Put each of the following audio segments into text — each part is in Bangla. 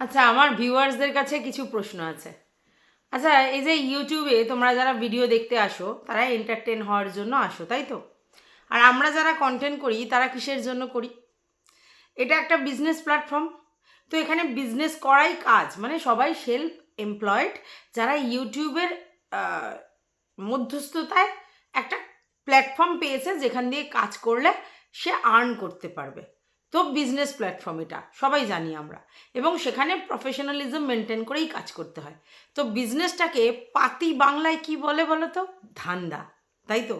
আচ্ছা আমার ভিউয়ার্সদের কাছে কিছু প্রশ্ন আছে। আচ্ছা এই যে ইউটিউবে তোমরা যারা ভিডিও দেখতে আসো, তারা এন্টারটেন হওয়ার জন্য আসো, তাই তো? আর আমরা যারা কন্টেন্ট করি, তারা কিসের জন্য করি? এটা একটা বিজনেস প্ল্যাটফর্ম তো এখানে বিজনেস করাই কাজ মানে সবাই সেলফ এমপ্লয়েড যারা ইউটিউবের মধ্যস্থতায় একটা প্ল্যাটফর্ম পেয়েছে, যেখান দিয়ে কাজ করলে সে আর্ন করতে পারবে। তো বিজনেস প্ল্যাটফর্ম এটা, সবাই জানি আমরা। এবং সেখানে প্রফেশনালিজম মেনটেন করেই কাজ করতে হয়। তো বিজনেসটাকে পাতি বাংলায় কি বলে বলো তো? ধান্দা, তাই তো?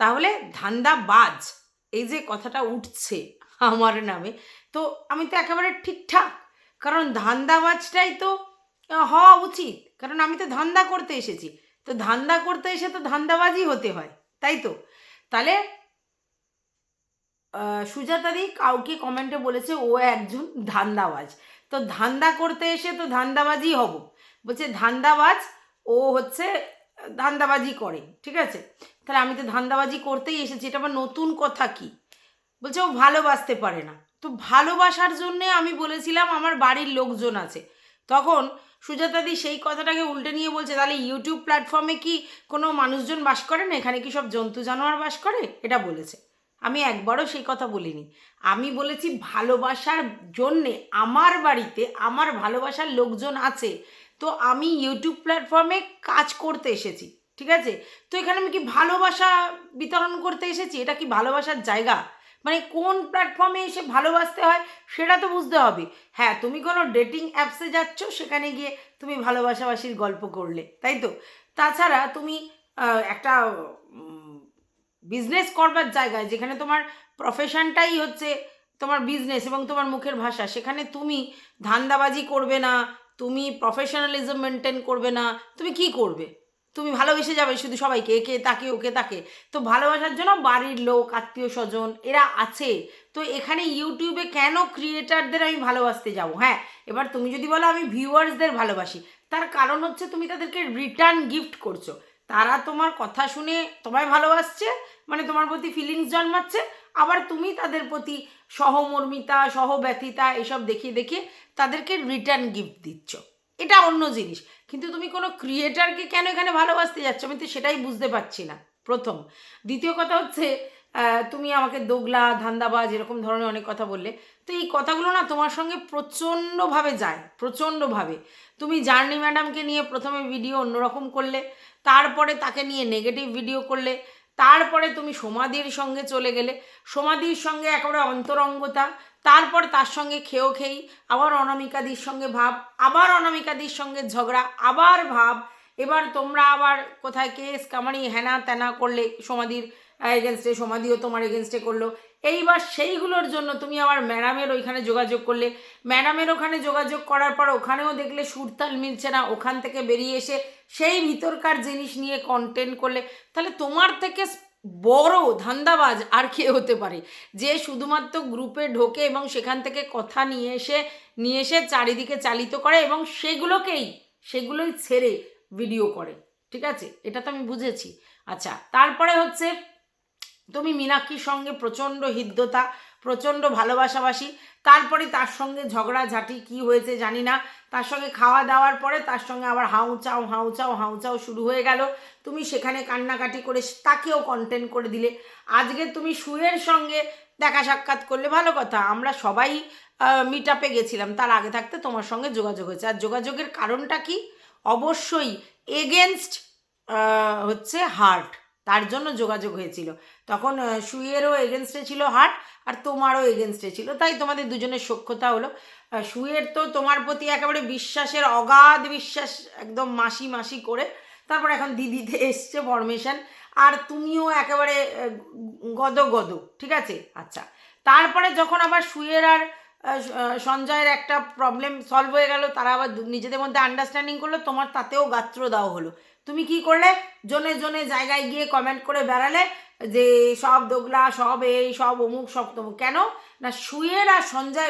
তাহলে ধান্দাবাজ, এই যে কথাটা উঠছে আমার নামে, তো আমি তো একেবারে ঠিকঠাক। কারণ ধান্দাবাজটাই তো হওয়া উচিত। কারণ আমি তো ধান্দা করতে এসেছি। তো ধান্দা করতে এসে তো ধান্দাবাজই হতে হয়, তাই তো? তাহলে সুজাতাদি কাউকে কমেন্টে বলেছে, ও একজন ধান্দাবাজ। তো ধান্দা করতে এসে তো ধান্দাবাজই হব। বলছে, ধান্দাবাজ, ও হচ্ছে ধান্দাবাজি করে। ঠিক আছে? তাহলে আমি তো ধান্দাবাজি করতেই এসেছি। এটা আমার নতুন কথা কি? বলছে, ও ভালোবাসতে পারে না। তো ভালোবাসার জন্যে আমি বলেছিলাম, আমার বাড়ির লোকজন আছে। তখন সুজাতাদি সেই কথাটাকে উল্টে নিয়ে বলছে, তাহলে ইউটিউব প্ল্যাটফর্মে কি কোনো মানুষজন বাস করে না? এখানে কি সব জন্তু জানোয়ার বাস করে? এটা বলেছে। আমি একবারও সেই কথা বলিনি। আমি বলেছি ভালোবাসার জন্যে আমার বাড়িতে আমার ভালোবাসার লোকজন আছে। তো আমি ইউটিউব প্ল্যাটফর্মে কাজ করতে এসেছি, ঠিক আছে? তো এখানে আমি কি ভালোবাসা বিতরণ করতে এসেছি? এটা কি ভালোবাসার জায়গা? মানে কোন প্ল্যাটফর্মে এসে ভালোবাসতে হয় সেটা তো বুঝতে হবে। হ্যাঁ তুমি কোনো ডেটিং অ্যাপসে যাচ্ছ, সেখানে গিয়ে তুমি ভালোবাসাবাসির গল্প করলে, তাই তো? তাছাড়া তুমি একটা বিজনেস করবার জায়গায়, যেখানে তোমার প্রফেশনটাই হচ্ছে তোমার বিজনেস এবং তোমার মুখের ভাষা, সেখানে তুমি ধান্দাবাজি করবে না, তুমি প্রফেশনালিজম মেনটেন করবে না, তুমি কি করবে? তুমি ভালোবেসে যাবে শুধু সবাইকে, একে, তাকে, ওকে, তাকে। তো ভালোবাসার জন্য বাড়ির লোক, আত্মীয় স্বজন, এরা আছে। তো এখানে ইউটিউবে কেন ক্রিয়েটারদের আমি ভালোবাসতে যাব? হ্যাঁ এবার তুমি যদি বলো আমি ভিউয়ার্সদের ভালোবাসি, তার কারণ হচ্ছে তুমি তাদেরকে রিটার্ন গিফট করছ। তারা তোমার কথা শুনে তোমায় ভালোবাসছে মানে তোমার প্রতি ফিলিংস জন্মাচ্ছে, আবার তুমি তাদের প্রতি সহমর্মিতা, সহব্যথিতা এসব দেখিয়ে দেখিয়ে তাদেরকে রিটার্ন গিফট দিচ্ছ। এটা অন্য জিনিস। কিন্তু তুমি কোনো ক্রিয়েটারকে কেন এখানে ভালোবাসতে যাচ্ছ? আমি তো সেটাই বুঝতে পারছি না। প্রথম। দ্বিতীয় কথা হচ্ছে তুমি আমাকে দোগলা, ধান্দাবাজ এরকম ধরনের অনেক কথা বললে। তো এই কথাগুলো না তোমার সঙ্গে প্রচণ্ডভাবে যায়, প্রচণ্ডভাবে। তুমি জার্নি ম্যাডামকে নিয়ে প্রথমে ভিডিও অন্যরকম করলে তারপরে তাকে নিয়ে নেগেটিভ ভিডিও করলে, তারপরে তুমি সমাধির সঙ্গে চলে গেলে। সমাধির সঙ্গে একেবারে অন্তরঙ্গতা, তারপর তার সঙ্গে খেয়েও খেয়েই আবার অনামিকাদির সঙ্গে ভাব, আবার অনামিকাদির সঙ্গে ঝগড়া, আবার ভাব। এবার তোমরা আবার কোথায় কেস, কামারি হেনা তেনা করলে সমাধির এগেনস্টে সমাধিও তোমার এগেনস্টে করল। এইবার সেইগুলোর জন্য তুমি আবার ম্যাডামের ওইখানে যোগাযোগ করলে। ম্যাডামের ওখানে যোগাযোগ করার পর ওখানেও দেখলে সুরতাল মিলছে না, ওখান থেকে বেরিয়ে এসে সেই ভিতরকার জিনিস নিয়ে কন্টেন্ট করলে। তাহলে তোমার থেকে বড় ধান্দাবাজ আর কে হতে পারে? যে শুধুমাত্র গ্রুপে ঢোকে এবং সেখান থেকে কথা নিয়ে এসে নিয়ে এসে চারিদিকে চালিত করে এবং সেগুলোকেই, সেগুলোই ছেড়ে ভিডিও করে। ঠিক আছে? এটা তো আমি বুঝেছি। আচ্ছা তারপরে হচ্ছে তুমি মীনাক্ষীর সঙ্গে প্রচণ্ড হৃদ্যতা প্রচণ্ড ভালোবাসাবাসি, তারপরে তার সঙ্গে ঝগড়াঝাটি কি হয়েছে জানি না। তার সঙ্গে খাওয়া দাওয়ার পরে তার সঙ্গে আবার হাউ চাও হাউ চাও হাউ চাও শুরু হয়ে গেল। তুমি সেখানে কান্নাকাটি করে তাকেও কন্টেন্ট করে দিলে। আজকে তুমি সুয়ের সঙ্গে দেখা সাক্ষাৎ করলে। ভালো কথা, আমরা সবাই মিট আপে গেছিলাম। তার আগে থাকতে তোমার সঙ্গে যোগাযোগ হয়েছে। আর যোগাযোগের কারণটা কি? অবশ্যই এগেনস্ট হচ্ছে হার্ট তার জন্য যোগাযোগ হয়েছিল। তখন আহ, সুইয়েরও এগেনস্টে ছিল হার্ট আর তোমারও এগেনস্টে ছিল। তাই তোমাদের দুজনের সখ্যতা হলো। আহ, সুইয়ের তো তোমার প্রতি একেবারে বিশ্বাসের অগাধ বিশ্বাস একদম মাসি মাসি করে তারপর এখন দিদিতে এসছে ফরমেশন আর তুমিও একেবারে গদ গদ ঠিক আছে? আচ্ছা। তারপরে যখন আবার সুয়ের আর সঞ্জয়ের একটা প্রবলেম সলভ হয়ে গেল তারা আবার নিজেদের মধ্যে আন্ডারস্ট্যান্ডিং করল তোমার তাতেও গাত্র দেওয়া হলো। তুমি কি করলে? জনে জনে জায়গায় গিয়ে কমেন্ট করে বেড়ালে যে সব দোগলা সব এই সব অমুক সব তমুক। কেন? না সুয়ের আর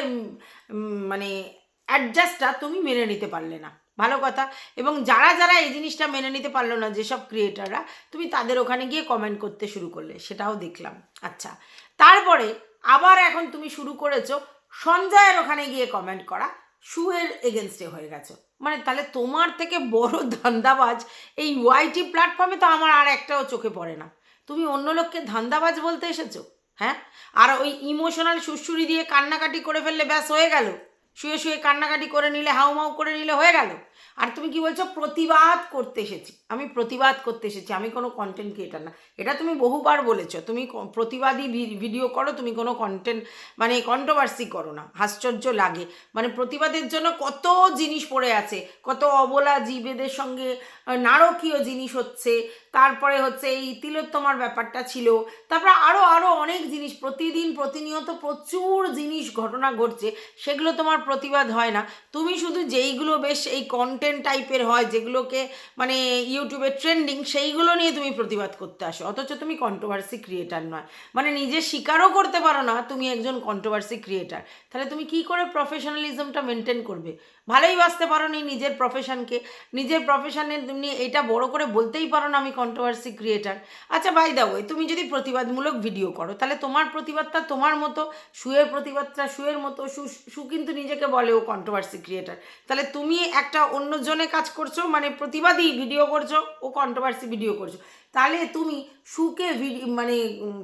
উম, মানে অ্যাডজাস্টটা তুমি মেনে নিতে পারলে না। ভালো কথা। এবং যারা যারা এই জিনিসটা মেনে নিতে পারল না যেসব ক্রিয়েটাররা তুমি তাদের ওখানে গিয়ে কমেন্ট করতে শুরু করলে। সেটাও দেখলাম। আচ্ছা। তারপরে আবার এখন তুমি শুরু করেছ সঞ্জয়ের ওখানে গিয়ে কমেন্ট করা। শুয়ের এগেনস্টে হয়ে গেছো। মানে তাহলে তোমার থেকে বড় ধান্দাবাজ এই ওয়াইটি প্ল্যাটফর্মে তো আমার আর একটাও চোখে পড়ে না। তুমি অন্য লোককে ধান্দাবাজ বলতে এসেছ? হ্যাঁ? আর ওই ইমোশনাল সুসুরি দিয়ে কান্নাকাটি করে ফেললে ব্যাস হয়ে গেল। শুয়ে শুয়ে কান্নাকাটি করে নিলে, হাউমাউ করে নিলে হয়ে গেল। আর তুমি কি বলছো? প্রতিবাদ করতে এসেছি। আমি প্রতিবাদ করতে এসেছি। আমি কোনো কন্টেন্ট ক্রিয়েটার না। এটা তুমি বহুবার বলেছ। তুমি প্রতিবাদী ভিডিও করো, তুমি কোনো কন্টেন্ট মানে কন্ট্রোভার্সি করো না। আশ্চর্য লাগে। মানে প্রতিবাদের জন্য কত জিনিস পড়ে আছে। কত অবলা জীবেদের সঙ্গে নারকীয় জিনিস হচ্ছে, তারপরে হচ্ছে এই তিলোত্তমার ব্যাপারটা ছিল। তারপরে আরও আরও অনেক জিনিস, প্রতিদিন প্রতিনিয়ত প্রচুর জিনিস ঘটনা ঘটছে, সেগুলো তোমার প্রতিবাদ হয় না। তুমি শুধু যেইগুলো বেশ এই কন্টেন্ট টাইপের হয়, যেগুলোকে মানে ইউটিউবে ট্রেন্ডিং সেইগুলো নিয়ে তুমি প্রতিবাদ করতে আসো। অথচ তুমি কন্ট্রোভার্সি ক্রিয়েটার নয়। মানে নিজে স্বীকারও করতে পারো না তুমি একজন কন্ট্রোভার্সি ক্রিয়েটার তাহলে তুমি কি করে প্রফেশনালিজমটা মেনটেন করবে? ভালোই বাঁচতে পারো নি নিজের প্রফেশনকে নিজের প্রফেশনে তুমি এটা বড় করে বলতেই পারো না আমি কন্ট্রোভার্সি ক্রিয়েটার আচ্ছা বাই দা ওয়ে তুমি যদি প্রতিবাদমূলক ভিডিও করো, তাহলে তোমার প্রতিবাদটা তোমার মতো শুয়ের প্রতিবাদটা শুয়ের মতো, সু সু কিন্তু নিজেকে বলে ও কন্ট্রোভার্সি ক্রিয়েটার তাহলে তুমি একটা অন্য জনে কাজ করছ মানে প্রতিবাদী ভিডিও করছ, ও কন্ট্রোভার্সি ভিডিও করছ। তাহলে তুমি সুকে ভিডিও মানে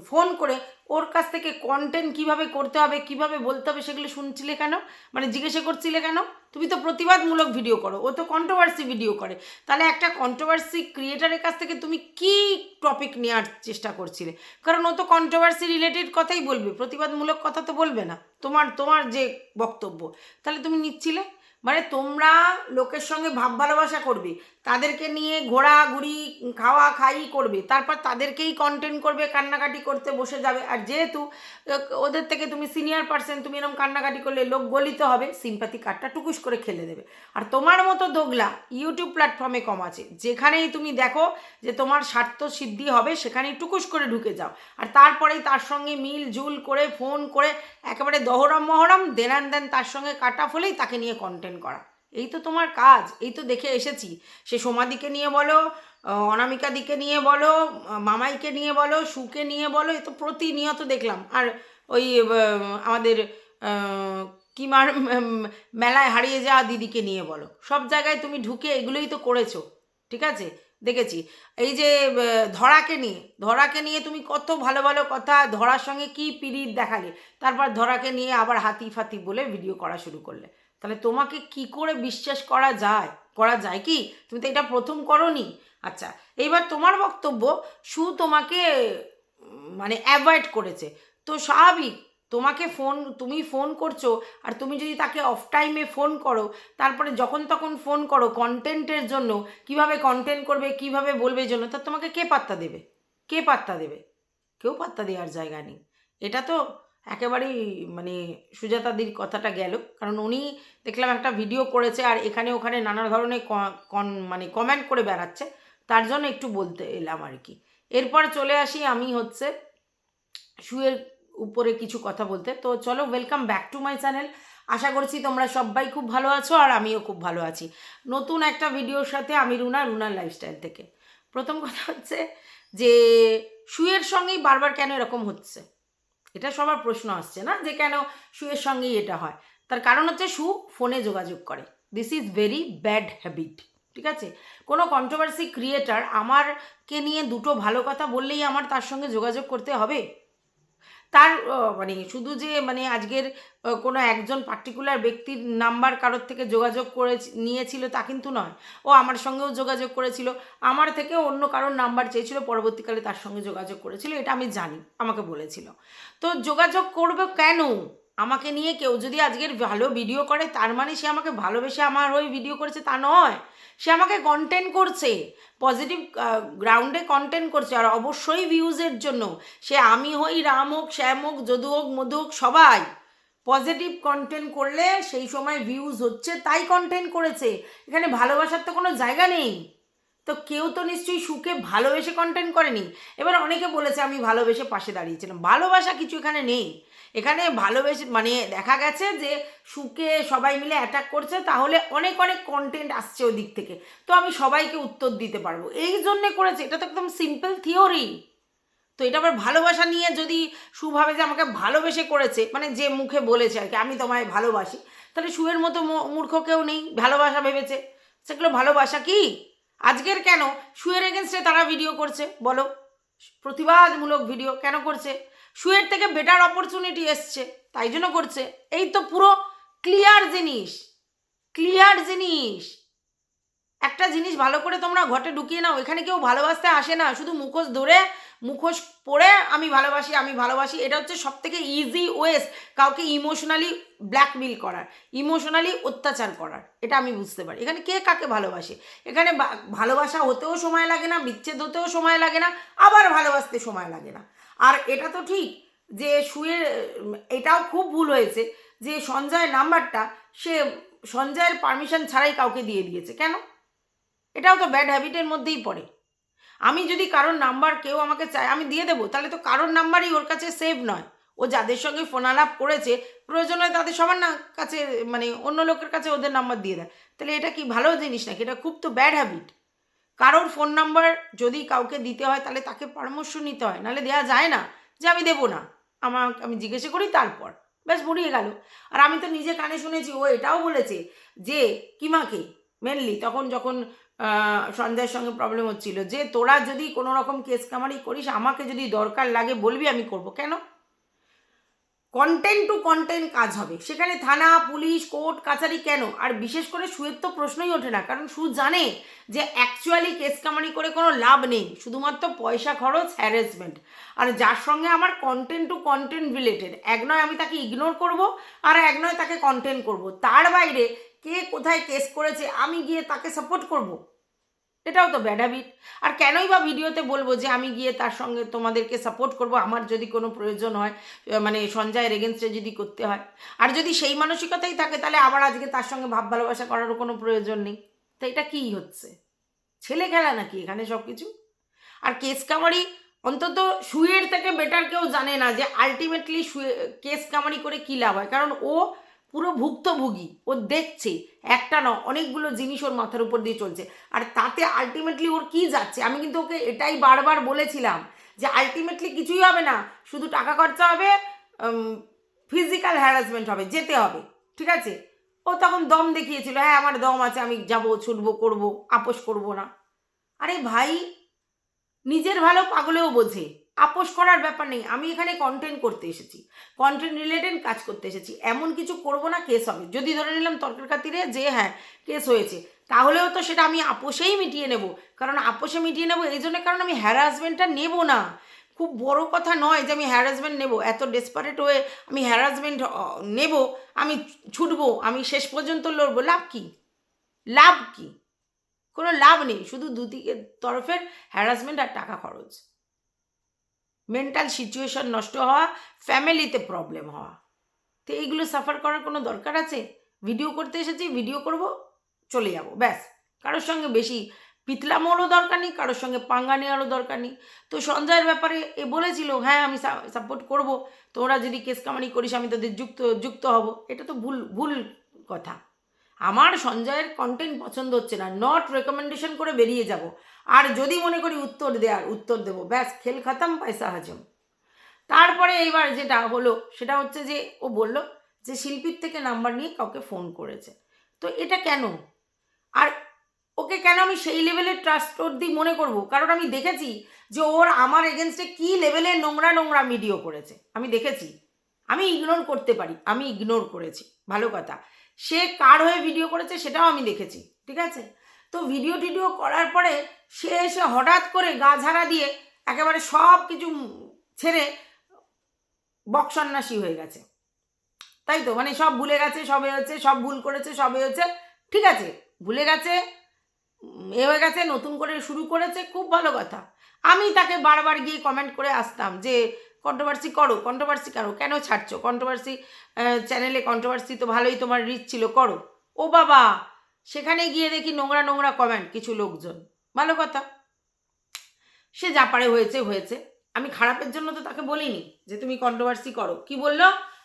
ফোন করে ওর কাছ থেকে কন্টেন্ট কীভাবে করতে হবে, কীভাবে বলতে হবে সেগুলো শুনছিলে কেন? মানে জিজ্ঞাসা করছিলে কেন? তুমি তো প্রতিবাদমূলক ভিডিও করো, ও তো কন্ট্রোভার্সি ভিডিও করে। তাহলে একটা কন্ট্রোভার্সি ক্রিয়েটারের কাছ থেকে তুমি কি টপিক নেওয়ার চেষ্টা করছিলে? কারণ ও তো কন্ট্রোভার্সি রিলেটেড কথাই বলবে, প্রতিবাদমূলক কথা তো বলবে না। তোমার তোমার যে বক্তব্য, তাহলে তুমি নিচ্ছিলে? মানে তোমরা লোকের সঙ্গে ভাব ভালোবাসা করবে তাদেরকে নিয়ে ঘোরাঘুরি, খাওয়া খাই করবে। তারপর তাদেরকেই কন্টেন্ট করবে, কান্নাকাটি করতে বসে যাবে। আর যেহেতু ওদের থেকে তুমি সিনিয়র পার্সন তুমি এরকম কান্নাকাটি করলে লোক গলিত হবে সিম্পাথি কার্ডটা টুকুস করে খেলে দেবে। আর তোমার মতো দোগলা ইউটিউব প্ল্যাটফর্মে কম আছে। যেখানেই তুমি দেখো যে তোমার স্বার্থ সিদ্ধি হবে, সেখানেই টুকুস করে ঢুকে যাও। আর তারপরেই তার সঙ্গে মিল জুল করে ফোন করে, একেবারে দহরম মহরম দেনান দেন তার সঙ্গে কাটা ফলেই তাকে নিয়ে কন্টেন্ট করা। এই তো তোমার কাজ, এই তো দেখে এসেছি। সে সোমাদিকে নিয়ে বলো অনামিকা দিকে নিয়ে বলো মামাইকে নিয়ে বলো, সুকে নিয়ে বলো, এ তো প্রতিনিয়ত দেখলাম। আর ওই আমাদের কিমার মেলায় হারিয়ে যাওয়া দিদিকে নিয়ে বলো। সব জায়গায় তুমি ঢুকে এগুলোই তো করেছ, ঠিক আছে? দেখেছি। এই যে ধরাকে নিয়ে ধরাকে নিয়ে তুমি কত ভালো ভালো কথা, ধরার সঙ্গে কি পিরিত দেখালে? তারপর ধরাকে নিয়ে আবার হাতি ফাতি বলে ভিডিও করা শুরু করলে। তাহলে তোমাকে কি করে বিশ্বাস করা যায়? করা যায় কি? তুমি তো এটা প্রথম করনি। আচ্ছা এইবার তোমার বক্তব্য সু তোমাকে মানে অ্যাভয়েড করেছে। তো স্বাভাবিক, তোমাকে ফোন, তুমি ফোন করছ আর তুমি যদি তাকে অফ টাইমে ফোন করো, তারপরে যখন তখন ফোন করো কন্টেন্টের জন্য, কীভাবে কন্টেন্ট করবে, কীভাবে বলবে জন্য, তা তোমাকে কে পাত্তা দেবে? কে পাত্তা দেবে? কেউ পাত্তা দেওয়ার জায়গা নেই। এটা তো একেবারেই মানে সুজাতাদির কথাটা গেল। কারণ উনি দেখলাম একটা ভিডিও করেছে আর এখানে ওখানে নানা ধরনের কন- মানে কমেন্ট করে বেড়াচ্ছে। তার জন্য একটু বলতে এলাম আর কি। এরপর চলে আসি আমি হচ্ছে শুয়ের উপরে কিছু কথা বলতে। তো চলো welcome back to my channel আশা করছি তোমরা সবাই খুব ভালো আছো আর আমিও খুব ভালো আছি। নতুন একটা ভিডিওর সাথে আমি রুনা রুনার লাইফস্টাইল থেকে। প্রথম কথা হচ্ছে যে, শুয়ের সঙ্গেই বারবার কেন এরকম হচ্ছে? এটা সবার প্রশ্ন আসছে না যে কেন শুয়ের সঙ্গেই এটা হয়। তার কারণ হচ্ছে সু ফোনে যোগাযোগ করে। This is very bad habit ঠিক আছে? কোনো কন্ট্রোভার্সি ক্রিয়েটার আমারকে নিয়ে দুটো ভালো কথা বললেই আমার তার সঙ্গে যোগাযোগ করতে হবে? তার মানে শুধু যে মানে আজকের কোনো একজন পার্টিকুলার ব্যক্তির নাম্বার কারোর থেকে যোগাযোগ করে নিয়েছিল তা কিন্তু নয়। ও আমার সঙ্গেও যোগাযোগ করেছিল। আমার থেকে অন্য কারোর নাম্বার চেয়েছিল, পরবর্তীকালে তার সঙ্গে যোগাযোগ করেছিল, এটা আমি জানি, আমাকে বলেছিল। তো যোগাযোগ করবে কেন? আমাকে নিয়ে কেউ যদি আজকের ভালো ভিডিও করে, তার মানে সে আমাকে ভালোবেসে আমার হয়ে ভিডিও করেছে, তা নয়। সে আমাকে কন্টেন্ট করছে পজিটিভ গ্রাউন্ডে কন্টেন্ট করছে, আর অবশ্যই ভিউজের জন্য। সে আমি হই, রাম হোক, শ্যাম হোক, যদু হোক, মধু হোক, সবাই পজিটিভ কন্টেন্ট করলে সেই সময় ভিউজ হচ্ছে, তাই কন্টেন্ট করেছে। এখানে ভালোবাসার তো কোনো জায়গা নেই। তো কেউ তো নিশ্চয়ই সুখে ভালোবেসে কন্টেন্ট করেনি। এবার অনেকে বলেছে, আমি ভালোবেসে পাশে দাঁড়িয়েছিলাম। ভালোবাসা কিছু এখানে নেই। এখানে ভালোবেসে মানে দেখা গেছে যে সুখে সবাই মিলে অ্যাটাক করছে, তাহলে অনেক অনেক কন্টেন্ট আসছে ওই দিক থেকে। তো আমি সবাইকে উত্তর দিতে পারব। এই জন্যে করেছে, এটা তো একদম সিম্পল থিওরি তো এটা আবার ভালোবাসা নিয়ে যদি সুভাবে যে আমাকে ভালোবেসে করেছে মানে যে মুখে বলেছে আর কি, আমি তোমায় ভালোবাসি, তাহলে শুয়ের মতো মূর্খ কেউ নেই, ভালোবাসা ভেবেছে। সেগুলো ভালোবাসা কি? আজকের কেন? শুয়ের এগেনস্টে তারা ভিডিও করছে, বলো। প্রতিবাদমূলক ভিডিও কেন করছে? শুয়ের থেকে বেটার অপরচুনিটি এসছে। তাই জন্য করছে। এই তো পুরো ক্লিয়ার জিনিস। ক্লিয়ার জিনিস। একটা জিনিস ভালো করে তোমরা ঘটে ঢুকিয়ে নাও। এখানে কেউ ভালোবাসতে আসে না। শুধু মুখোশ ধরে মুখোশ পরে আমি ভালোবাসি আমি ভালোবাসি। এটা হচ্ছে সব থেকে ইজি ওয়েস কাউকে ইমোশনালি ব্ল্যাকমেল করার ইমোশনালি অত্যাচার করার। এটা আমি বুঝতে পারি। এখানে কে কাকে ভালোবাসে? এখানে ভালোবাসা হতেও সময় লাগে না, বিচ্ছেদ হতেও সময় লাগে না, আবার ভালোবাসতে সময় লাগে না। আর এটা তো ঠিক যে শুয়ে, এটাও খুব ভুল হয়েছে যে সঞ্জয়ের নাম্বারটা সে সঞ্জয়ের পারমিশন ছাড়াই কাউকে দিয়ে দিয়েছে। কেন? এটাও তো ব্যাড হ্যাবিটের মধ্যেই পড়ে। আমি যদি কারোর নাম্বার কেউ আমাকে চায়, আমি দিয়ে দেবো, তাহলে তো কারোর নাম্বারই ওর কাছে সেভ নয়। ও যাদের সঙ্গে ফোন আলাপ করেছে, প্রয়োজন তাদের সবার না কাছে মানে অন্য লোকের কাছে ওদের নাম্বার দিয়ে দেয়। তাহলে এটা কি ভালো জিনিস নাকি? এটা খুব তো ব্যাড হ্যাবিট কারোর ফোন নাম্বার যদি কাউকে দিতে হয়, তাহলে তাকে পরামর্শ নিতে হয়। নাহলে দেওয়া যায় না যে আমি দেবো না। আমার আমি জিজ্ঞেস করি, তারপর। ব্যাস মুড়িয়ে গেল। আর আমি তো নিজে কানে শুনেছি, ও এটাও বলেছে যে, কিমাকে মেনলি তখন যখন সঞ্জয়ের সঙ্গে প্রবলেম হচ্ছিল যে, তোরা যদি কোনো রকম কেস কামারি করিস, আমাকে যদি দরকার লাগে বলবি, আমি করব। কেন? কন্টেন্ট টু কন্টেন্ট কাজ হবে। সেখানে থানা, পুলিশ, কোর্ট, কাছারি কেন? আর বিশেষ করে সুয়ের তো প্রশ্নই ওঠে না, কারণ সু জানে যে অ্যাকচুয়ালি কেস কামারি করে কোনো লাভ নেই, শুধুমাত্র পয়সা, খরচ হ্যারাসমেন্ট আর যার সঙ্গে আমার কন্টেন্ট টু কন্টেন্ট রিলেটেড এক নয় আমি তাকে ইগনোর করব, আর এক নয় তাকে কন্টেন্ট করব। তার বাইরে কে কোথায় কেস করেছে, আমি গিয়ে তাকে সাপোর্ট করব? এটাও তো ব্যাড হ্যাবিট আর কেনই বা ভিডিওতে বলব যে আমি গিয়ে তার সঙ্গে তোমাদেরকে সাপোর্ট করব, আমার যদি কোনো প্রয়োজন হয় মানে সঞ্জয়ের এগেনস্টে যদি করতে হয়। আর যদি সেই মানসিকতাই থাকে, তাহলে আবার আজকে তার সঙ্গে ভাব ভালোবাসা করারও কোনো প্রয়োজন নেই। তো এটা কী হচ্ছে? ছেলে খেলা নাকি এখানে সব কিছু আর কেস কামারি অন্তত শুয়ের থেকে বেটার কেউ জানে না যে আলটিমেটলি শুয়ে কেস কামারি করে কী লাভ হয়? কারণ ও পুরো ভুক্তভোগী। ও দেখছে, একটা না, অনেকগুলো জিনিস ওর মাথার উপর দিয়ে চলছে। আর তাতে আলটিমেটলি ওর কি যাচ্ছে? আমি কিন্তু ওকে এটাই বারবার বলেছিলাম যে আলটিমেটলি কিছুই হবে না, শুধু টাকা খরচা হবে ফিজিক্যাল হ্যারাসমেন্ট হবে, যেতে হবে। ঠিক আছে? ও তখন দম দেখিয়েছিল হ্যাঁ আমার দম আছে, আমি যাব, ছুটবো, করব, আপোষ করব না। আরে ভাই, নিজের ভালো পাগলেও বোঝে। আপোষ করার ব্যাপার নেই। আমি এখানে কন্টেন্ট করতে এসেছি। কন্টেন্ট রিলেটেড কাজ করতে এসেছি। এমন কিছু করব না কেস হবে। যদি ধরে নিলাম তর্কের খাতিরে যে হ্যাঁ কেস হয়েছে, তাহলেও তো সেটা আমি আপোষেই মিটিয়ে নেব। কারণ আপোষে মিটিয়ে নেব এই জন্য কারণ আমি হ্যারাসমেন্টটা নেব না। খুব বড় কথা নয় যে আমি হ্যারাসমেন্ট নেব। এত ডেসপারেট হয়ে আমি হ্যারাসমেন্ট নেব, আমি ছুটবো, আমি শেষ পর্যন্ত লড়বো, লাভ কি? লাভ কি? কোনো লাভ নেই। শুধু দুদিকের তরফের হ্যারাসমেন্ট আর টাকা খরচ। মেন্টাল সিচুয়েশন নষ্ট হওয়া, ফ্যামিলিতে প্রবলেম হওয়া। তো এইগুলো সাফার করার কোনো দরকার আছে? ভিডিও করতে এসেছি, ভিডিও করব, চলে যাব, ব্যাস। কারোর সঙ্গে বেশি পিতলামোরও দরকার নেই, কারোর সঙ্গে পাঙ্গা নেওয়ারও দরকার নেই। তো সঞ্জয়ের ব্যাপারে এ বলেছিল হ্যাঁ আমি সাপোর্ট করব। তোরা যদি কেস কামানি করিস, আমি তোদের যুক্ত যুক্ত হব। এটা তো ভুল ভুল কথা। আমার সঞ্জয়ের কন্টেন্ট পছন্দ হচ্ছে না। নট রেকমেন্ডেশন করে বেরিয়ে যাব। আর যদি মনে করি উত্তর দেওয়ার উত্তর দেবো। ব্যাস, খেল খাতাম, পয়সা হাজম। তারপরে এইবার যেটা হলো, সেটা হচ্ছে যে ও বলল যে শিল্পীর থেকে নাম্বার নিয়ে কাউকে ফোন করেছে। তো এটা কেন? আর ওকে কেন আমি সেই লেভেলের ট্রাস্ট দিই মনে করব? কারণ আমি দেখেছি যে ওর আমার এগেনস্টে কী লেভেলের নোংরা নোংরা ভিডিও করেছে। আমি দেখেছি। আমি ইগনোর করতে পারি। আমি ইগনোর করেছি। ভালো কথা। সে কার হয়ে ভিডিও করেছে সেটাও আমি দেখেছি। ঠিক আছে? তো ভিডিও টিডিও করার পরে সে এসে হঠাৎ করে গা ঝাড়া দিয়ে একেবারে সব কিছু ছেড়ে বক্সন্যাসী হয়ে গেছে। তাই তো? মানে সব ভুলে গেছে, সবে হচ্ছে, সব ভুল করেছে, সবে হচ্ছে। ঠিক আছে, ভুলে গেছে, এ হয়ে গেছে, নতুন করে শুরু করেছে, খুব ভালো কথা। আমি তাকে বারবার গিয়ে কমেন্ট করে আসতাম যে কন্ট্রোভার্সি করো কন্ট্রোভার্সি করো, কেন ছাড়ছো? কন্ট্রোভার্সি চ্যানেলে কন্ট্রোভার্সি তো ভালোই তোমার রিচ ছিল, করো। ও বাবা! সেখানে গিয়ে দেখি নোংরা নোংরা কমেন্ট কিছু লোকজন। ভালো কথা। সে যা পারে হয়েছে হয়েছে। আমি খারাপের জন্য তো তাকে বলিনি যে তুমি কন্ট্রোভার্সি করো। কি বলল?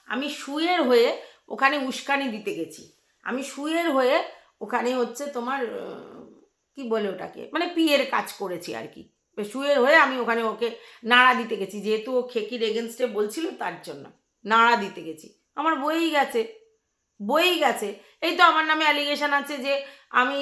আমি শুয়ের হয়ে ওখানে উস্কানি দিতে গেছি। আমি শুয়ের হয়ে ওখানে হচ্ছে তোমার কি বলে ওটাকে? মানে পিয়ের কাজ করেছি আর কি। শুয়ের হয়ে আমি ওখানে ওকে নাড়া দিতে গেছি। যেহেতু ও খেকির এগেনস্টে বলছিল তার জন্য। নাড়া দিতে গেছি। আমার বইই গেছে। বয়েই গেছে। এই তো আমার নামে অ্যালিগেশন আছে যে আমি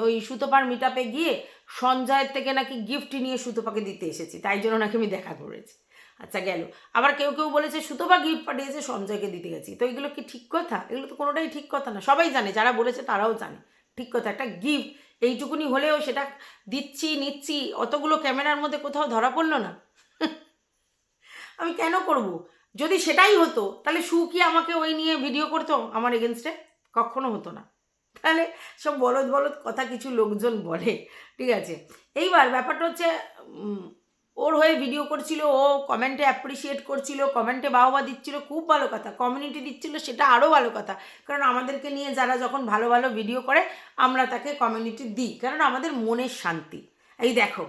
ওই সুতোপার মিটাপে গিয়ে সঞ্জয়ের থেকে নাকি গিফট নিয়ে সুতোপাকে দিতে এসেছি, তাই জন্য নাকি আমি দেখা করেছি। আচ্ছা গেল। আবার কেউ কেউ বলেছে, সুতোপা গিফট পাঠিয়েছে, সঞ্জয়কে দিতে গেছি। তো এগুলো কি ঠিক কথা? এগুলো তো কোনোটাই ঠিক কথা না। সবাই জানে, যারা বলেছে তারাও জানে। ঠিক কথা, একটা গিফট এইটুকুনি হলেও সেটা দিচ্ছি, নিচ্ছি, অতগুলো ক্যামেরার মধ্যে কোথাও ধরা পড়ল না? আমি কেন করব? যদি সেটাই হতো, তাহলে সু কি আমাকে ওই নিয়ে ভিডিও করতো? আমার এগেনস্টে কখনো হতো না। তাহলে সব বলদ বলদ কথা কিছু লোকজন বলে, ঠিক আছে? এইবার ব্যাপারটা হচ্ছে ওর হয়ে ভিডিও করছিল, ও কমেন্টে অ্যাপ্রিসিয়েট করছিল কমেন্টে বাহবা দিচ্ছিল, খুব ভালো কথা। কমিউনিটি দিচ্ছিল, সেটা আরও ভালো কথা। কারণ আমাদেরকে নিয়ে যারা যখন ভালো ভালো ভিডিও করে, আমরা তাকে কমিউনিটি দিই। কারণ আমাদের মনের শান্তি। এই দেখো,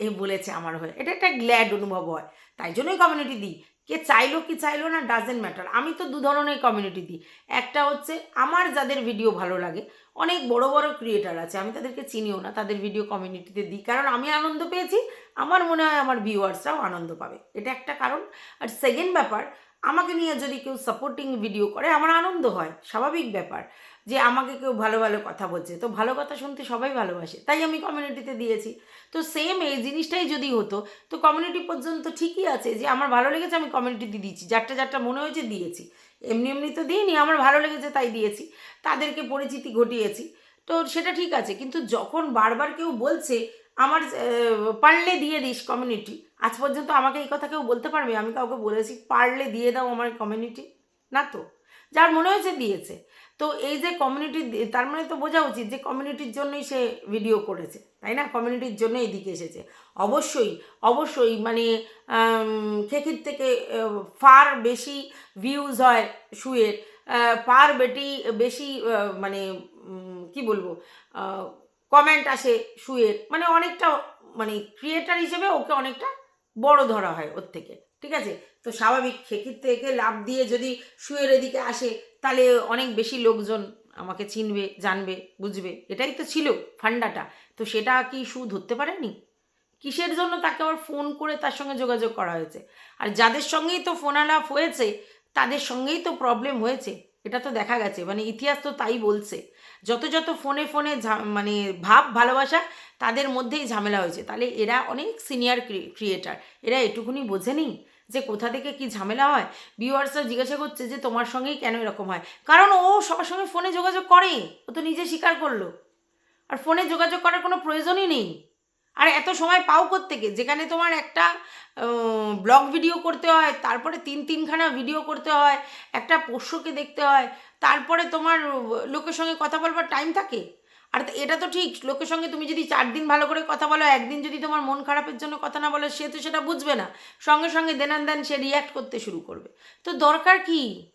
এ বলেছে আমার হয়ে। এটা একটা গ্ল্যাড অনুভব হয়। তাই জন্যই কমিউনিটি দিই। কে চাইলো কি চাইলো না ডাজেন্ট ম্যাটার আমি তো দু ধরনের কমিউনিটি দিই। একটা হচ্ছে, আমার যাদের ভিডিও ভালো লাগে, অনেক বড় বড় ক্রিয়েটার আছে, আমি তাদেরকে চিনিও না, তাদের ভিডিও কমিউনিটিতে দিই। কারণ আমি আনন্দ পেয়েছি, আমার মনে হয় আমার ভিউয়ার্সরাও আনন্দ পাবে। এটা একটা কারণ। আর সেকেন্ড ব্যাপার, আমাকে নিয়ে যদি কেউ সাপোর্টিং ভিডিও করে, আমার আনন্দ হয়, স্বাভাবিক ব্যাপার। যে আমাকে কেউ ভালো ভালো কথা বলছে। তো ভালো কথা শুনতে সবাই ভালোবাসে, তাই আমি কমিউনিটিতে দিয়েছি। তো সেম এই জিনিসটাই যদি হতো, তো কমিউনিটি পর্যন্ত ঠিকই আছে যে আমার ভালো লেগেছে আমি কমিউনিটিতে দিয়েছি। যারটা যারটা মনে হয়েছে দিয়েছি। এমনি এমনি তো দিইনি, আমার ভালো লেগেছে তাই দিয়েছি। তাদেরকে পরিচিতি ঘটিয়েছি। তো সেটা ঠিক আছে, কিন্তু যখন বারবার কেউ বলছে, আমার পারলে দিয়ে দিস কমিউনিটি আজ পর্যন্ত আমাকে এই কথা কেউ বলতে পারবে? আমি কাউকে বলেছি, পারলে দিয়ে দাও আমার কমিউনিটি না তো। যার মনে হয়েছে দিয়েছে। তো এই যে কমিউনিটি তার মানে তো বোঝা উচিত যে কমিউনিটির জন্যই সে ভিডিও করেছে, তাই না? কমিউনিটির জন্য এদিকে এসেছে। অবশ্যই অবশ্যই মানে খেকির থেকে ফার বেশি ভিউজ হয় শুয়ের পার বেটি, বেশি মানে কি বলব কমেন্ট আসে শুয়ের মানে অনেকটা মানে ক্রিয়েটার হিসেবে ওকে অনেকটা বড় ধরা হয় ওর থেকে, ঠিক আছে? তো স্বাভাবিক খেকির থেকে লাভ দিয়ে যদি শুয়ের এদিকে আসে তাহলে অনেক বেশি লোকজন আমাকে চিনবে, জানবে, বুঝবে। এটাই তো ছিল ফান্ডাটা। তো সেটা কি সু ধরতে পারেনি? কিসের জন্য তাকে আবার ফোন করে তার সঙ্গে যোগাযোগ করা হয়েছে? আর যাদের সঙ্গেই তো ফোন আলাপ হয়েছে, তাদের সঙ্গেই তো প্রবলেম হয়েছে। এটা তো দেখা গেছে। মানে ইতিহাস তো তাই বলছে। যত যত ফোনে ফোনে মানে ভাব, ভালোবাসা, তাদের মধ্যেই ঝামেলা হয়েছে। তাহলে এরা অনেক সিনিয়র ক্রিয়েটার এরা এটুকুনি বোঝেনি? যে কোথা থেকে কি ঝামেলা হয়? ভিউয়ার্সরা জিজ্ঞাসা করছে যে তোমার সঙ্গেই কেন এরকম হয়? কারণ ও সবার সঙ্গে ফোনে যোগাযোগ করে। ও তো নিজে স্বীকার করল। আর ফোনে যোগাযোগ করার কোনো প্রয়োজনই নেই। আর এত সময় পাও থেকে যেখানে তোমার একটা ব্লগ ভিডিও করতে হয়, তারপরে তিন তিনখানা ভিডিও করতে হয়, একটা পোষ্যকে দেখতে হয়, তারপরে তোমার লোকের সঙ্গে কথা বলবার টাইম থাকে? আর এটা তো ঠিক, লোকের সঙ্গে তুমি যদি চার দিন ভালো করে কথা বলো, একদিন যদি তোমার মন খারাপের জন্য কথা না বলো, সে তো সেটা বুঝবে না। সঙ্গে সঙ্গে দেনান দেন সে রিয়্যাক্ট করতে শুরু করবে। তো দরকার কি?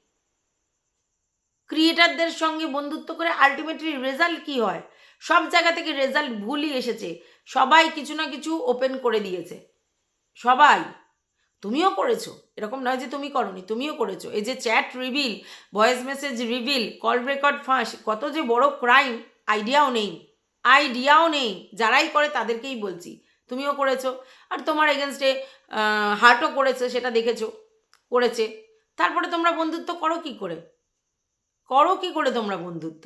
ক্রিয়েটারদের সঙ্গে বন্ধুত্ব করে আলটিমেটলি রেজাল্ট কি হয়? সব জায়গা থেকে রেজাল্ট ভুলই এসেছে। সবাই কিছু না কিছু ওপেন করে দিয়েছে। সবাই। তুমিও করেছ। এরকম নয় যে তুমি করনি, তুমিও করেছ। এই যে chat reveal voice message reveal call record ফাঁস, কত যে বড় ক্রাইম আইডিয়াও নেই আইডিয়াও নেই, যারাই করে তাদেরকেই বলছি। তুমিও করেছ, আর তোমার এগেনস্টে হার্টও করেছে, সেটা দেখেছ, করেছে। তারপরে তোমরা বন্ধুত্ব করো কি করে? করো কি করে তোমরা বন্ধুত্ব?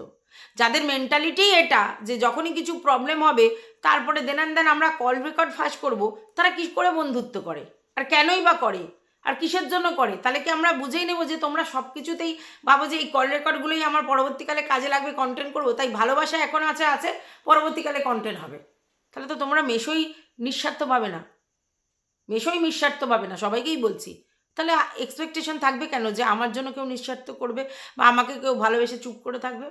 যাদের মেন্টালিটি এটা, যে যখনই কিছু প্রবলেম হবে, তারপরে দেনান দেন আমরা কল রেকর্ড ফাঁস করব, তারা কি করে বন্ধুত্ব করে? আর কেনই বা করে? আর কিসের জন্য করে? তাহলে কি আমরা বুঝেই নেব যে তোমরা সব কিছুতেই ভাবো যে এই কল রেকর্ডগুলোই আমার পরবর্তীকালে কাজে লাগবে কন্টেন্ট করব? তাই ভালোবাসা এখন আছে আছে, পরবর্তীকালে কন্টেন্ট হবে। তাহলে তো তোমরা মেশোই নিঃস্বার্থ পাবে না। মেশোই নিঃস্বার্থ পাবে না, সবাইকেই বলছি। তাহলে এক্সপেকটেশন থাকবে কেন যে আমার জন্য কেউ নিঃস্বার্থ করবে বা আমাকে কেউ ভালোবেসে চুপ করে থাকবে?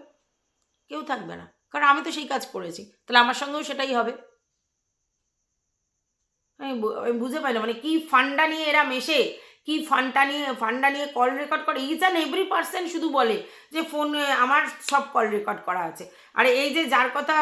কেউ থাকবে না। কারণ আমি তো সেই কাজ করেছি। তাহলে আমার সঙ্গেও সেটাই হবে। আমি বুঝে পাইলাম মানে কী ফান্ডা নিয়ে এরা মেশে, কি ফান্ডা নিয়ে ফান্ডা নিয়ে কল রেকর্ড করে। ইচ অ্যান্ড এভরি পার্সন শুধু বলে যে ফোন আমার সব কল রেকর্ড করা আছে। আর এই যে যার কথা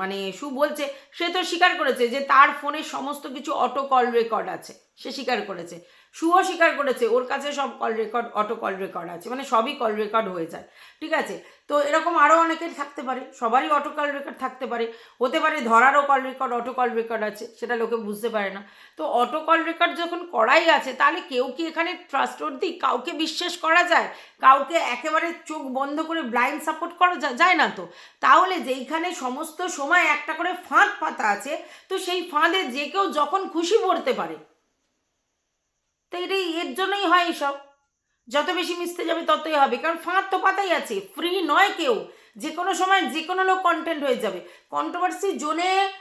মানে সু বলছে, সে তো স্বীকার করেছে যে তার ফোনে সমস্ত কিছু অটো কল রেকর্ড আছে। সে স্বীকার করেছে। শুভ স্বীকার করেছে, ওর কাছে সব call record auto call record আছে মানে সবই কল রেকর্ড হয়ে যায়, ঠিক আছে? তো এরকম আরও অনেকের থাকতে পারে, সবারই অটো কল রেকর্ড থাকতে পারে, হতে পারে ধরারও call record auto call record আছে, সেটা লোকে বুঝতে পারে না। তো অটো কল রেকর্ড যখন করাই আছে, তাহলে কেউ কি এখানে ট্রাস্টওয়ার্দি কাউকে বিশ্বাস করা যায়? কাউকে একেবারে চোখ বন্ধ করে ব্লাইন্ড সাপোর্ট করা যায় না তো। তাহলে যেইখানে সমস্ত সময় একটা করে ফাঁদ পাতা আছে, তো সেই ফাঁদে যে কেউ যখন খুশি পড়তে পারে তো এটাই এর জন্যই হয় এসব। যত বেশি মিশতে যাবে ততই হবে। কারণ ফাঁদ তো পাতাই আছে। ফ্রি নয় কেউ। যে কোনো সময় যে কোনো লোক কন্টেন্ট হয়ে যাবে। কন্ট্রোভার্সি জোনে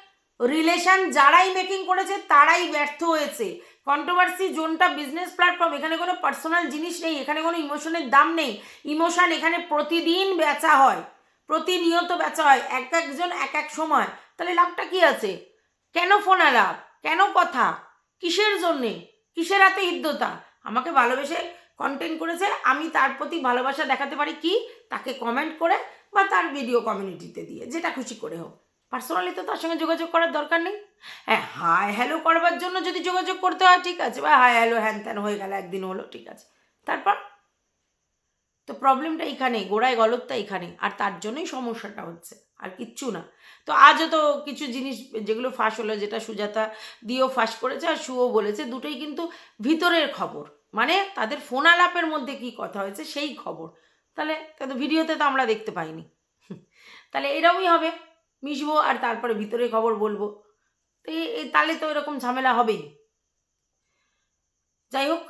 রিলেশন যারাই মেকিং করেছে, তারাই ব্যর্থ হয়েছে। কন্ট্রোভার্সি জোনটা বিজনেস প্ল্যাটফর্ম এখানে কোনো পার্সোনাল জিনিস নেই, এখানে কোনো ইমোশনের দাম নেই। ইমোশন এখানে প্রতিদিন বেচা হয়। প্রতিনিয়ত বেচা হয়। এক একজন এক এক সময়। তাহলে লাভটা কি আছে? কেন ফোন আলাপ কেন কথা? কিসের জন্যে? কিসের হাতে হিদ্ধতা আমাকে ভালোবেসে কন্টেন্ট করেছে, আমি তার প্রতি ভালোবাসা দেখাতে পারি কি? তাকে কমেন্ট করে বা তার ভিডিও কমিউনিটিতে দিয়ে, যেটা খুশি করে হোক। পার্সোনালি তো তার সঙ্গে যোগাযোগ করার দরকার নেই। হ্যাঁ হাই হ্যালো করবার জন্য যদি যোগাযোগ করতে হয়, ঠিক আছে। বা হাই হ্যালো হ্যান ত্যান হয়ে গেল, একদিন হলো, ঠিক আছে। তারপর? তো প্রবলেমটা এইখানে গোড়ায় গলতটা এখানে আর তার জন্যই সমস্যাটা হচ্ছে। আর কিচ্ছু না। তো আজও তো কিছু জিনিস যেগুলো ফাঁস হলো, যেটা সুজাতা দিয়েও ফাঁস করেছে আর সুও বলেছে, দুটোই কিন্তু ভিতরের খবর। মানে তাদের ফোন আলাপের মধ্যে কি কথা হয়েছে সেই খবর। তাহলে তাদের ভিডিওতে তো আমরা দেখতে পাইনি। তাহলে এরকমই হবে, মিশবো আর তারপরে ভিতরের খবর বলব। তো তাহলে তো এরকম ঝামেলা হবেই। যাই হোক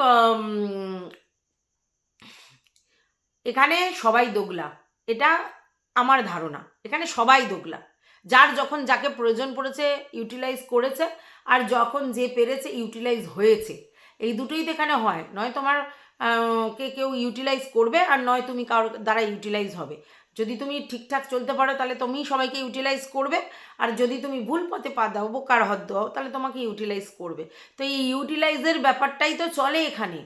এখানে সবাই দোগলা। এটা আমার ধারণা। এখানে সবাই দোগলা। যার যখন যাকে প্রয়োজন পড়েছে ইউটিলাইজ করেছে আর যখন যে পেরেছে ইউটিলাইজ হয়েছে। এই দুটোই তো এখানে হয়। নয় তোমার কে কেউ ইউটিলাইজ করবে আর নয় তুমি কারোর দ্বারা ইউটিলাইজ হবে। যদি তুমি ঠিকঠাক চলতে পারো তাহলে তুমি সবাইকে ইউটিলাইজ করবে। আর যদি তুমি ভুল পথে পা দাও, বোকার হদ দাও, তাহলে তোমাকে ইউটিলাইজ করবে। তো এই ইউটিলাইজের ব্যাপারটাই তো চলে এখানে।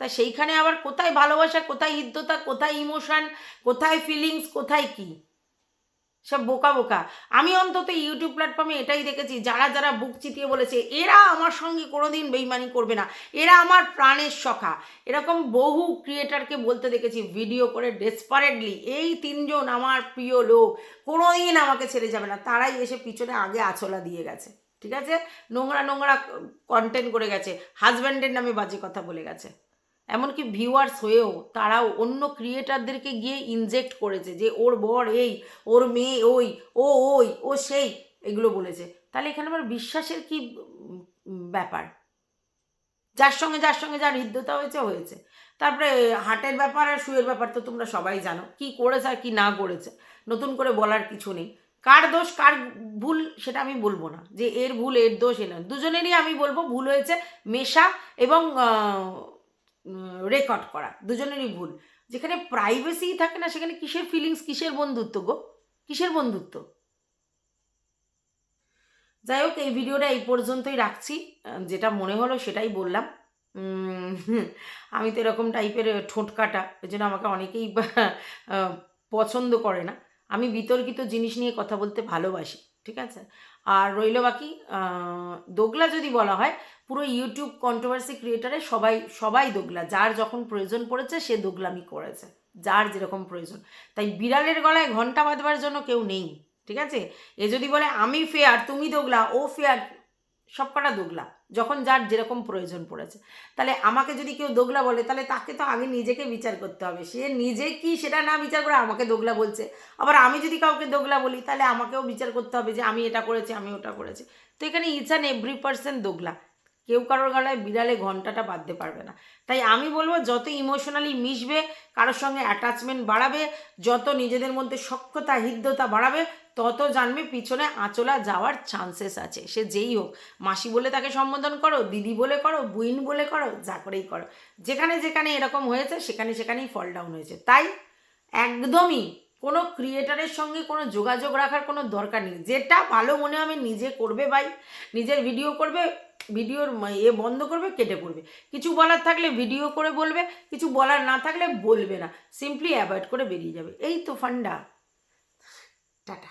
তা সেইখানে আবার কোথায় ভালোবাসা, কোথায় হৃদ্যতা কোথায় ইমোশান কোথায় ফিলিংস কোথায় কি? সব বোকা বোকা। আমি অন্তত ইউটিউব প্ল্যাটফর্মে এটাই দেখেছি, যারা যারা বুক চিতিয়ে বলেছে, এরা আমার সঙ্গে কোনোদিন বেইমানি করবে না। এরা আমার প্রাণের সখা। এরকম বহু ক্রিয়েটারকে বলতে দেখেছি ভিডিও করে ডেসপারেটলি এই তিনজন আমার প্রিয় লোক, কোনোদিন আমাকে ছেড়ে যাবে না। তারাই এসে পিছনে আগে আছলা দিয়ে গেছে। ঠিক আছে? নোংরা নোংরা কন্টেন্ট করে গেছে। হাজব্যান্ডের নামে বাজে কথা বলে গেছে। এমনকি ভিউয়ার্স হয়েও তারাও অন্য ক্রিয়েটারদেরকে গিয়ে ইনজেক্ট করেছে যে ওর বর এই, ওর মেয়ে ওই, ও ওই, ও সেই, এগুলো বলেছে। তাহলে এখানে আবার বিশ্বাসের কি ব্যাপার? যার সঙ্গে যার সঙ্গে যার হৃদ্যতা হয়েছে হয়েছে। তারপরে হাটের ব্যাপার আর শুয়ের ব্যাপার তো তোমরা সবাই জানো। কি করেছে আর কি না করেছে, নতুন করে বলার কিছু নেই। কার দোষ, কার ভুল সেটা আমি বলব না। যে এর ভুল, এর দোষ, এ না দুজনেরই আমি বলব ভুল হয়েছে, মেশা এবং রেকর্ড করা। দুজনেরই ভুল। যেখানে প্রাইভেসি থাকে না, সেখানে কিসের ফিলিংস কিসের বন্ধুত্ব গো? কিসের বন্ধুত্ব? যাই হোক, এই ভিডিওটা এই পর্যন্তই রাখছি। যেটা মনে হলো সেটাই বললাম। আমি তো এরকম টাইপের ঠোঁট কাটা ওই জন্য আমাকে অনেকেই পছন্দ করে না। আমি বিতর্কিত জিনিস নিয়ে কথা বলতে ভালোবাসি, ঠিক আছে? আর রইল বাকি দোগলা যদি বলা হয়, পুরো ইউটিউব কন্ট্রোভার্সি ক্রিয়েটারে সবাই সবাই দোগলা। যার যখন প্রয়োজন পড়েছে, সে দোগলামি করেছে। যার যেরকম প্রয়োজন। তাই বিড়ালের গলায় ঘণ্টা বাঁধবার জন্য কেউ নেই, ঠিক আছে? এ যদি বলে, আমি ফেয়ার তুমি দোগলা, ও ফেয়ার সব কটা দোগলা। যখন যার যেরকম প্রয়োজন পড়েছে। তাহলে আমাকে যদি কেউ দোগলা বলে, তাহলে তাকে তো আগে নিজেকে বিচার করতে হবে। সে নিজে কি সেটা না বিচার করে আমাকে দোগলা বলছে। আবার আমি যদি কাউকে দোগলা বলি, তাহলে আমাকেও বিচার করতে হবে যে আমি এটা করেছি, আমি ওটা করেছি। তো এখানে ইচ অ্যান্ড এভরি পার্সন দোগলা। কেউ কারোর গলায় বিড়ালে ঘন্টাটা বাঁধতে পারবে না। তাই আমি বলব, যত ইমোশনালি মিশবে, কারোর সঙ্গে অ্যাটাচমেন্ট বাড়াবে, যত নিজেদের মধ্যে সক্ষতা হৃদ্যতা বাড়াবে তত জানবে পিছনে আঁচলা যাওয়ার চান্সেস আছে। সে যেই হোক, মাসি বলে তাকে সম্বোধন করো, দিদি বলে করো, বুইন বলে করো, যা করেই করো। যেখানে যেখানে এরকম হয়েছে, সেখানে সেখানেই ফল ডাউন হয়েছে। তাই একদমই কোনো ক্রিয়েটারের সঙ্গে কোনো যোগাযোগ রাখার কোনো দরকার নেই। যেটা ভালো মনে হবে নিজে করবে ভাই। নিজের ভিডিও করবে ভিডিওর এ বন্ধ করবে, কেটে পড়বে। কিছু বলার থাকলে ভিডিও করে বলবে, কিছু বলার না থাকলে বলবে না। সিম্পলি অ্যাভয়েড করে বেরিয়ে যাবে। এই তো ফান্ডা টাটা।